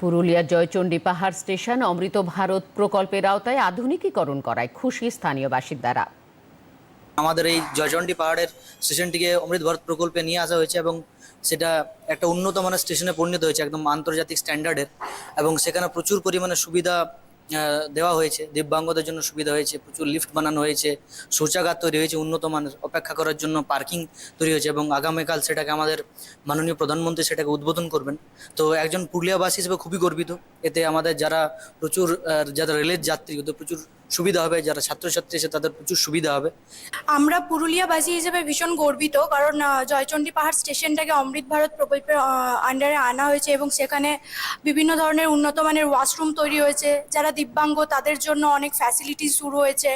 পুরুলিয়ার জয়চণ্ডী পাহাড় স্টেশন অমৃত ভারত প্রকল্পের আওতায় আধুনিকীকরণ করায় খুশি স্থানীয় দ্বারা আমাদের এই জয়চণ্ডী পাহাড়ের স্টেশনটিকে অমৃত ভারত প্রকল্পে নিয়ে আসা হয়েছে এবং সেটা একটা উন্নত মানের স্টেশনে পরিণত হয়েছে, একদম আন্তর্জাতিক স্ট্যান্ডার্ডের এবং সেখানে প্রচুর পরিমাণে সুবিধা দেওয়া হয়েছে। দিব্যাঙ্গদের জন্য সুবিধা হয়েছে। প্রচুর লিফট বানানো হয়েছে। শৌচাগার তৈরি হয়েছে। উন্নত মানের অপেক্ষা করার জন্য পার্কিং তৈরি হয়েছে এবং আগামীকাল সেটাকে আমাদের মাননীয় প্রধানমন্ত্রী সেটাকে উদ্বোধন করবেন। তো একজন পুরুলিয়াবাসী হিসেবে খুবই গর্বিত। এতে আমাদের যারা প্রচুর যারা রেলের যাত্রী, ওদের প্রচুর সুবিধা হবে যারা ছাত্রছাত্রী আছে তাদের প্রচুর সুবিধা হবে আমরা পুরুলিয়াবাসী হিসেবে ভীষণ গর্বিত কারণ আহ, জয়চণ্ডী পাহাড় স্টেশনটাকে অমৃত ভারত প্রকল্পের আন্ডারে আনা হয়েছে এবং সেখানে বিভিন্ন ধরনের উন্নত মানের ওয়াশরুম তৈরি হয়েছে যারা দিব্যাঙ্গ তাদের জন্য অনেক ফ্যাসিলিটি শুরু হয়েছে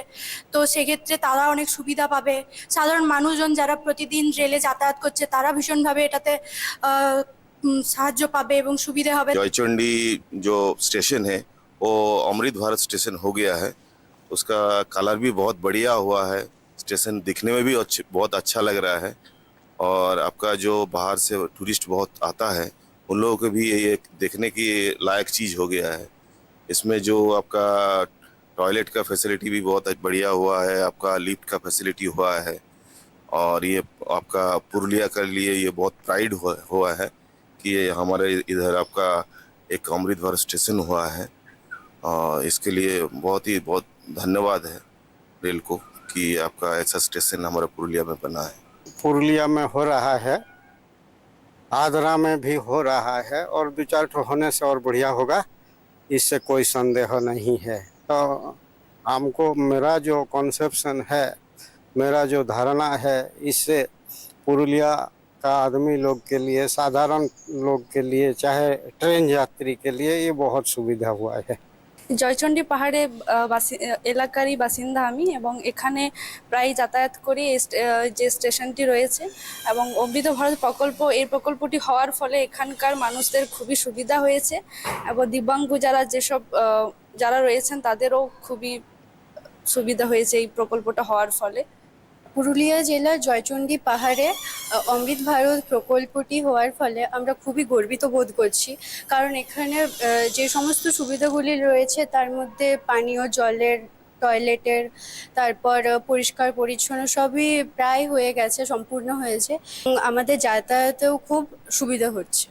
তো সেক্ষেত্রে তারা অনেক সুবিধা পাবে সাধারণ মানুষজন যারা প্রতিদিন রেলে যাতায়াত করছে তারা ভীষণভাবে এটাতে আহ, উম, সাহায্য পাবে এবং সুবিধা হবে जयचंडी जो स्टेशन है वो अमृत भारत स्टेशन हो गया है उसका कलर भी बहुत बढ़िया हुआ है। स्टेशन दिखने में भी अच्छ- बहुत अच्छा लग रहा है। और आपका जो बाहर से टूरिस्ट बहुत आता है उन लोगों को भी ये देखने की लायक चीज़ हो गया है। इसमें जो आपका टॉयलेट का फैसिलिटी भी बहुत बढ़िया हुआ है आपका लिफ्ट का फैसिलिटी हुआ है। और ये आपका पुरुलिया के लिए ये बहुत प्राइड हुआ, है कि हमारे इधर आपका एक अमृत भारत स्टेशन हुआ है। इसके लिए बहुत ही, बहुत धन्यवाद है रेल को कि आपका ऐसा स्टेशन हमारे पुरुलिया में बना है। पुरुलिया में हो रहा है आदरा में भी हो रहा है और दो चार ठो होने से और बढ़िया होगा, इससे कोई संदेह नहीं है। तो हमको मेरा जो कॉन्सेप्शन है, मेरा जो धारणा है, इससे पुरुलिया का आदमी लोग के लिए, साधारण लोग के लिए, चाहे ट्रेन यात्री के लिए ये बहुत सुविधा हुआ है। জয়চণ্ডী পাহাড়ে এলাকারই বাসিন্দা আমি এবং এখানে প্রায় যাতায়াত করি যে স্টেশনটি রয়েছে এবং অমৃত ভারত প্রকল্প, এই প্রকল্পটি হওয়ার ফলে এখানকার মানুষদের খুবই সুবিধা হয়েছে এবং দিব্যাঙ্গ যারা যেসব যারা রয়েছেন তাদেরও খুবই সুবিধা হয়েছে এই প্রকল্পটা হওয়ার ফলে। পুরুলিয়া জেলার জয়চণ্ডী পাহাড়ে অমৃত ভারত প্রকল্পটি হওয়ার ফলে আমরা খুবই গর্বিত বোধ করছি। কারণ এখানে যে সমস্ত সুবিধাগুলি রয়েছে, তার মধ্যে পানীয়, জলের, টয়লেটের, তারপর পরিষ্কার পরিচ্ছন্ন সবই প্রায় হয়ে গেছে, সম্পূর্ণ হয়েছে। আমাদের যাতায়াতেও খুব সুবিধা হচ্ছে।